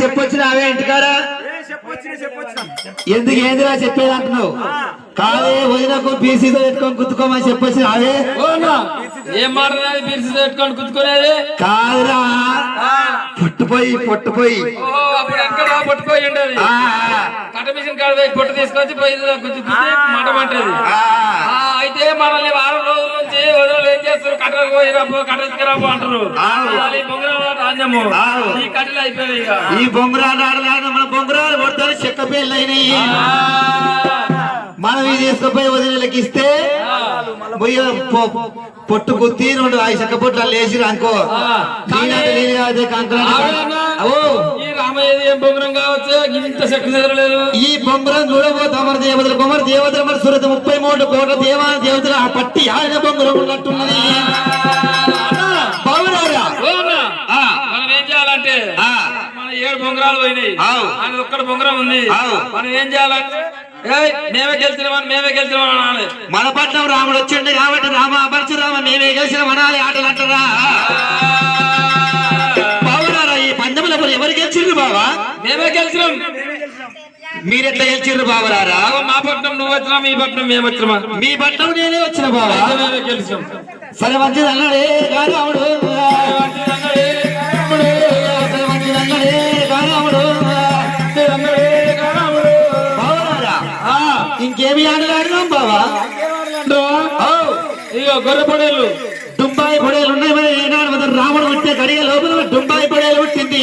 చెప్పొచ్చిన అవే ఇంటికాడ ఎందుకు ఏందిరా చెప్పేది అంటున్నావు? కాదే వదినకు బీసీతో పెట్టుకొని గుర్తుకోమని చెప్పొచ్చిన అవే? ఏం మాట్లాడాలి బీర్సి పెట్టుకొని కుట్టుకునేది కాదురా. పుట్టుపోయి పుట్టుపోయి. ఓహో అప్పుడు ఎక్కడ పట్టుకోయి ఉండేది? మిషన్ కాడ పొట్టు తీసుకొచ్చి ఆ, ఆ, అయితే మనల్ని వారం రోజుల నుంచి వదలు ఏం చేస్తారు? కట్టకు పోయి రాబో కట్ట తీసుకురాబో అంటారు. ఈ బొంగరాల కట్టెలు అయిపోయాయి ఈ బొంగరాలు ఆడలాడ మన బొంగరాలు కొడతారు చెక్క పేర్లైనవి మనం ఇది తీసుకుపోయి వదిలేకి ఇస్తే పొట్టు కుత్తి రెండు ఐదు చెక్క పొట్లు లేచి అనుకో. నీళ్ళు కాదే ఏం కావచ్చు? ఇంత శక్తి చెదరలేదు ఈ బొంగరం చూడబోతా దేవతలు. కుమార్ దేవతలు సురత ముప్పై మూడు కోట్ల దేవా దేవతలు ఆ పట్టి ఆయన బొంగరం ఉన్నట్టున్నది. మనం ఏం చేయాలంటే ఆ. మన ఏడు బొంగరాలు పోయినాయి. ఆవు. ఆయన ఒక్కడ బొంగరం ఉంది. మనం ఏం చేయాలంటే మేమే గెలిచినామని మేమే గెలిచినామని మన పట్నం రాముడు వచ్చిండు కాబట్టి రామ పరశురామ మేమే గెలిచిన మనాలి ఆటలు అంటారా? మేమే గెలిచినాం. మీరెట్లా గెలిచిండ్రు బావరారా ఓ, మా పట్నం నువ్వు వచ్చినా మీ పట్నం మేము వచ్చినామా? మీ పట్నం నేనే వచ్చిన అయితే మేమే గెలిచాం సరే మంచిది అన్నాడే రాముడు బావరారా ఇంకేమి ఆటలు ఆడినాం బావా? ఇగో గొర్రె పొడేళ్ళు డుంబాయి పొడేలు ఉన్నాయి మరి. ఏనాడు రాముడు పుట్టే గడియ లోపల డుంబాయి పొడేలు పుట్టింది.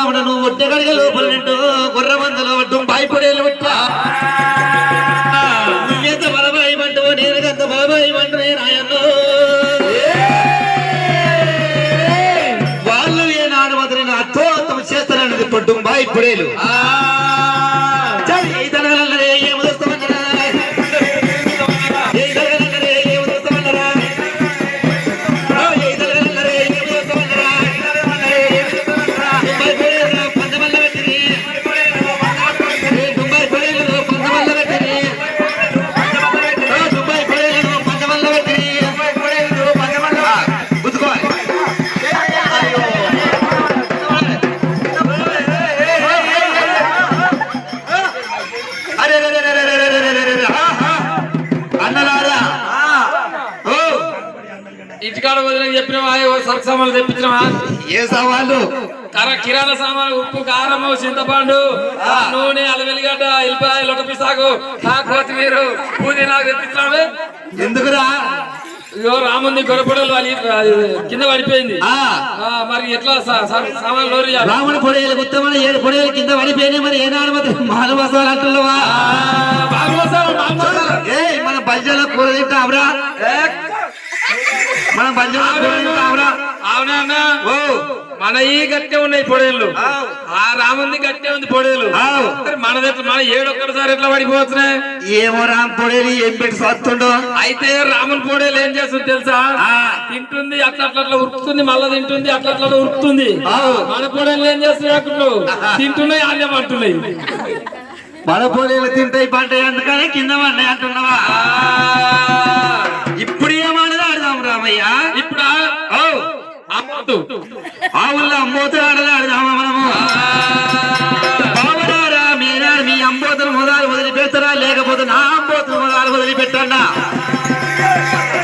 పరశురాముడు నువ్వు లోపల నిండు గుర్ర మందలో టుంబాయి పడేలు ఉంటా నువ్వెంత బలబాయి మంటవో నేను ఎంత బలబాయి మంటనే నాయన్ను. వాళ్ళు ఏనాడు మొదలు నా చేస్తారన్నది చేస్తానన్నది టుంబాయి పడేలు సామాన్లు తెప్పించినావా ఏ కర కిరాణా సామాన్లు ఉప్పు కారం చింతపండు నూనె అలవెల్లిగడ్డ ఎల్లిపాయ లొటపి సాగు కొత్తిమీర పుదీనా తెప్పించినావే. ఎందుకురా? ఇగో రాముంది అది కింద పడిపోయింది. మరి ఎట్లా సామాన్లు రాముని పొడేలు గుత్తమని ఏడు పొడేలు కింద పడిపోయినాయి మరి ఏనాడు మాత్రం మానవసాలు అంటున్నావా? మన బల్జలో కూర తింటావురా? మన తింటావురా అవునా? ఓ. మన ఈ గట్టే ఉన్నాయి పొడేళ్ళు. ఆ రాముంది గట్టే ఉంది పొడేలు మనది మన ఏడు ఒక్కటిసారి ఎట్లా పడిపోతున్నాయి? ఏమో రామ్ పొడేలు ఏం పెట్టి సత్తుండో. అయితే రాముని పొడేలు ఏం చేస్తుంది తెలుసా? ఆ. తింటుంది అట్లా అట్లా ఉరుకుతుంది మళ్ళా తింటుంది అట్లా అట్లా ఉరుకుతుంది. మన పొడేలు ఏం చేస్తున్నాయి అక్కడ తింటున్నాయి ఆన్యం అంటున్నాయి మన పొడేలు తింటాయి పంట అందుకనే కింద పడ్డాయి అంటున్నావా? రామయ్య ఇప్పుడు? ఓ అమ్మొద్దు. ఆ ఊళ్ళో అమ్మోతులు ఆడదా ఆడదామా మనము. బావరారా మీరా మీ అంబోతులు మొదలు వదిలిపెడతారా లేకపోతే నా అంబోతులు మొదలు వదిలిపెట్టండా?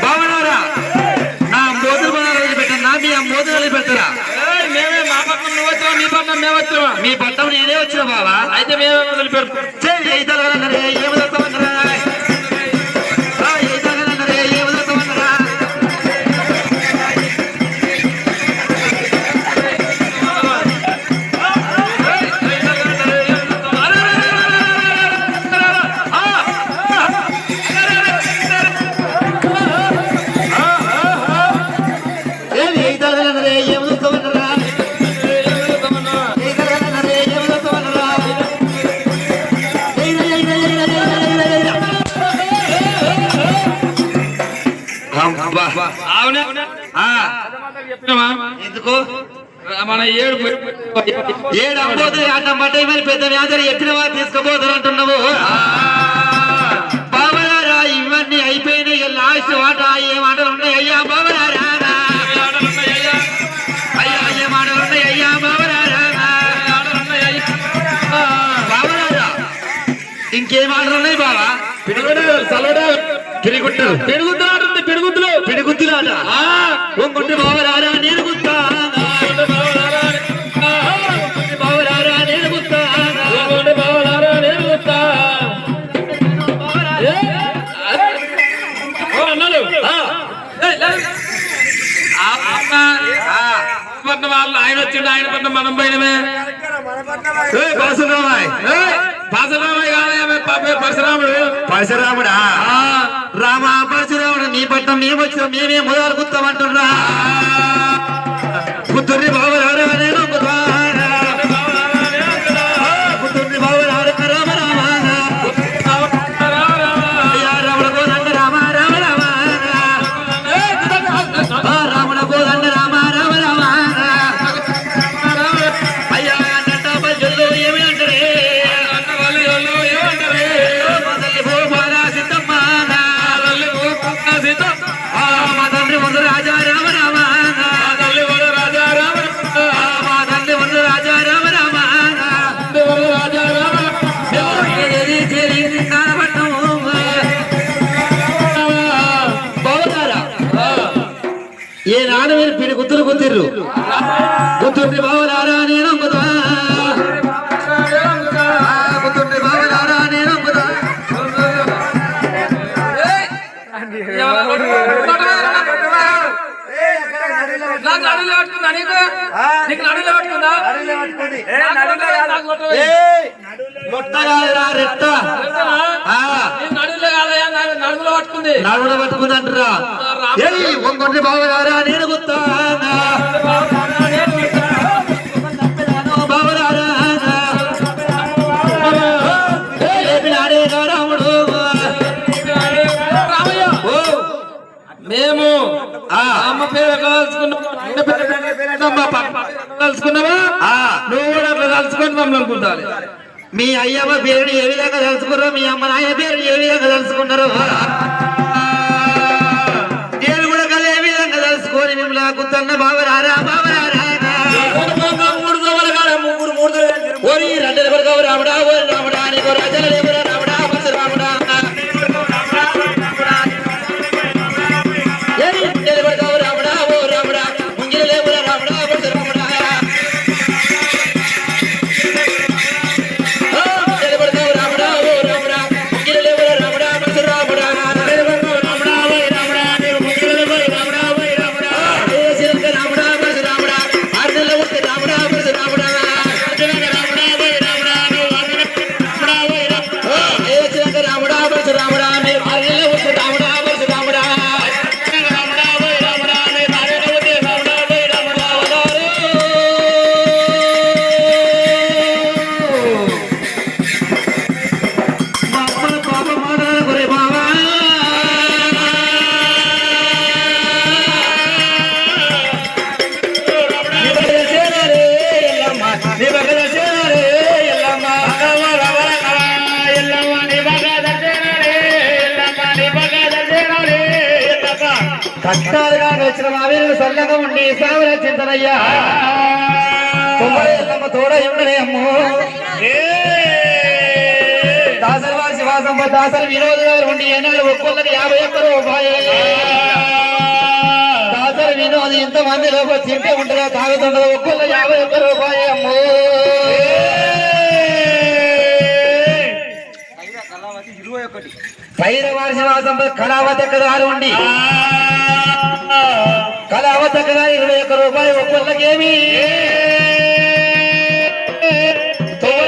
బావరారా నా అంబోతులు మొదలు వదిలిపెట్టండి మీ అంబోతులు వదిలిపెట్టరా? మేమే మా పక్కన నువ్వు మీ పక్కన మేము వచ్చినా మీ పట్టం నేనే వచ్చిన బావా. అయితే మేమే వదిలిపెడతాం. ఎందుకు? మన ఏడు ఏడు అమ్మోదు ఆటం పట్టాయి మరి పెద్ద వ్యాధులు ఎత్తిన వారు తీసుకుపోతారు అంటున్నావు. బాబలారా ఇవన్నీ అయిపోయినాయి. లాస్ట్ మాట ఏ మాటలు ఉన్నాయి? అయ్యా బాబలారా. అయ్యా ఏ మాటలు ఉన్నాయి? అయ్యా బాబలారా. బాబలారా ఇంకేం మాటలు ఉన్నాయి బాబా పిడిగుట్టు పెరుగుతున్నాడు పెరుగుతులు పిడిగుద్దులాట నేను గుత్తా బాబలారా నేను గుత్తా వాళ్ళు ఆయన వచ్చిండు ఆయన పట్ల మనం పోయినమే. పరశురామాయ్ పరశురాముడు. పరశురాముడా? రామ పరశురాముడు నీ పట్నం మేము వచ్చిన మేమే మొదలు గుర్తామంటున్నా బాబు పట్టుకుందా నీకు నీకు నడులో పట్టుకుందా? ఏ, కాదా? రెట్ట ఆ, నడుములో పట్టుకుంది. నాడు కూడా పట్టుకుందంటారా ఏయ్ ఒంగొండి బావలారా నేను గుత్తా. తలుచుకొని మమ్మల్ని మీ అయ్యమ్మ పేరుని ఏ విధంగా తెలుసుకున్నారో మీ అమ్మ నాయ పేరుని ఏ విధంగా తెలుసుకున్నారో నేను కూడా ఏ విధంగా తెలుసుకొని మిమ్మల్ని గుత్తన్న బావరారా బావరారా మూడు కష్టాలుగా వచ్చిన మా వీరులు సల్లగా ఉండి సావర చింతనయ్యా తొంభై ఎల్లమ్మ తోడ ఉండనే అమ్మో దాసరి వారి శివాసంబ దాసరి వినోద్ గారు ఉండి ఏనాడు ఒక్కొక్కరికి యాభై ఒక్క రూపాయి దాసరి వినోద్ ఇంత మంది లోపల తింటే ఉంటుందా తాగుతుండదు ఒక్కొక్క యాభై ఒక్క రూపాయి అమ్మో పైరవారి శివాసంబ కళావతి గారు ఉండి కళావతి ఇరవై ఒక్క రూపాయి ఒక్కొక్కకేమి తోడ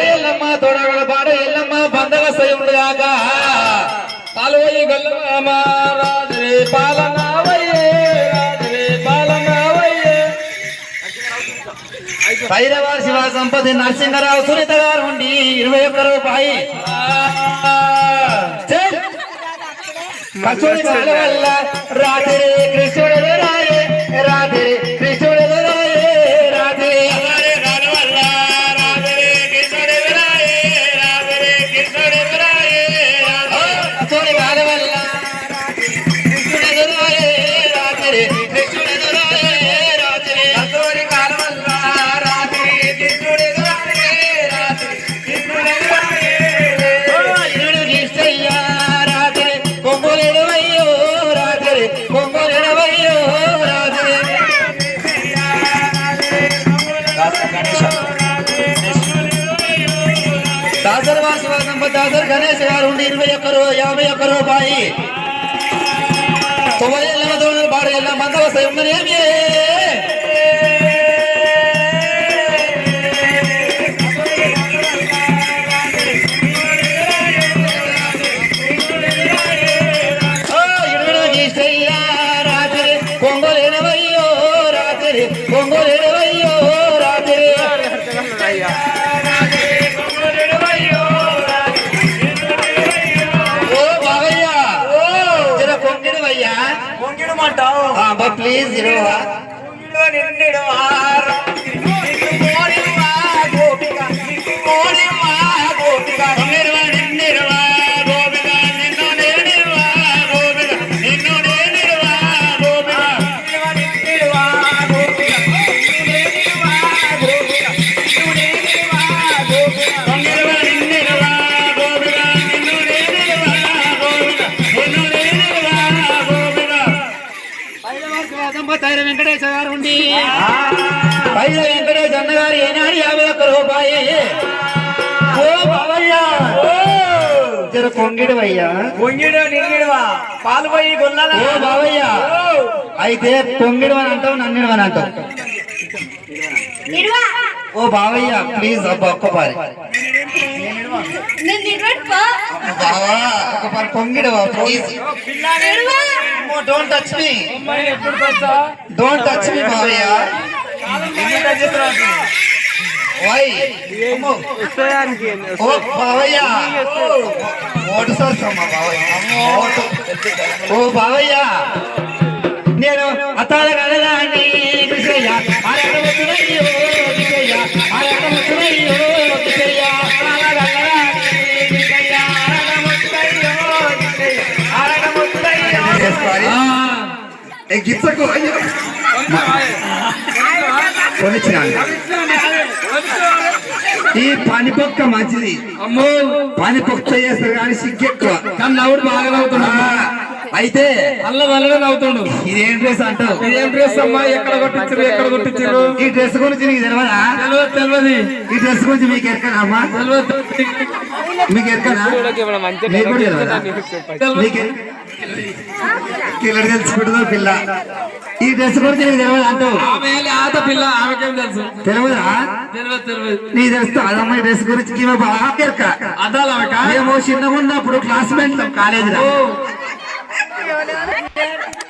తోడగల పాడ ఎల్లమ్మ బందగ ఉండగాక. పాలోయి గొల్లమ్మ రాజరే పాలనావయ్యే రాజరే పాలనావయ్యే. శివ సంపతి నరసింహరావు సునీత గారు ఉండి ఇరవై ఒక్క రూపాయి. వల్ల రాత్రి కృష్ణ ఇరవై ఒక్క రూ- యాభై ఒక్క రూపాయి తొమ్మిది ఏళ్ళ తొమ్మిది బాడు ఏళ్ళ మంద 301 పైన వెంకటేశ్ అన్నగారు ఏనాడు యాభై ఒక్క రూపాయి. ఓ బావయ్య జర పాలు పోయి ఓ బావయ్య అయితే పొంగిడు అని అంటావు నన్నిడు అని అంటావు ఓ బావయ్య ప్లీజ్ అబ్బా ఒక్కపారి don't touch me don't touch me బావయ్య. వై ఓ బావయ్య. ఓటు సోర్సమ్మా బావయ్య. ఓ బావయ్య. నేను అతాల కలదాన్ని కృష్ణయ్య అరగబోతున్నయ్యో కృష్ణయ్య అరగబోతున్నయ్యో కృష్ణయ్య గిచ్చకు అయ్యో. కొనిచ్చినాను. ఈ పనిపొక్క మంచిది. అమ్మో. పనిపొక్క చేస్తారు కానీ సిగ్గెక్కువ. కానీ నవ్వుడు బాగా నవ్వుతున్నా అయితే అల్ల వల్లనే నవ్వుతుండు. ఇదేం డ్రెస్ అంటావు? ఇదేం డ్రెస్ అమ్మా? ఎక్కడ కొట్టించారు ఎక్కడ కొట్టించారు ఈ డ్రెస్ గురించి నీకు తెలియదా తెలియదు తెలియదు ఈ డ్రెస్ గురించి మీకు ఎరకనా అమ్మా? తెలియదు మీకు ఎరకనా కిల్లడి తెలుసుకుంటుందో పిల్ల. ఈ డ్రెస్ గురించి నీకు తెలియదు అంటావు? ఆత పిల్ల ఆమెకేం తెలుసు? తెలియదా తెలియదు తెలియదు నీ తెలుసు అదమ్మాయి డ్రెస్ గురించి బాగా ఎరక. మేము చిన్నగా ఉన్నప్పుడు క్లాస్మేట్ కాలేజీలో. 不要的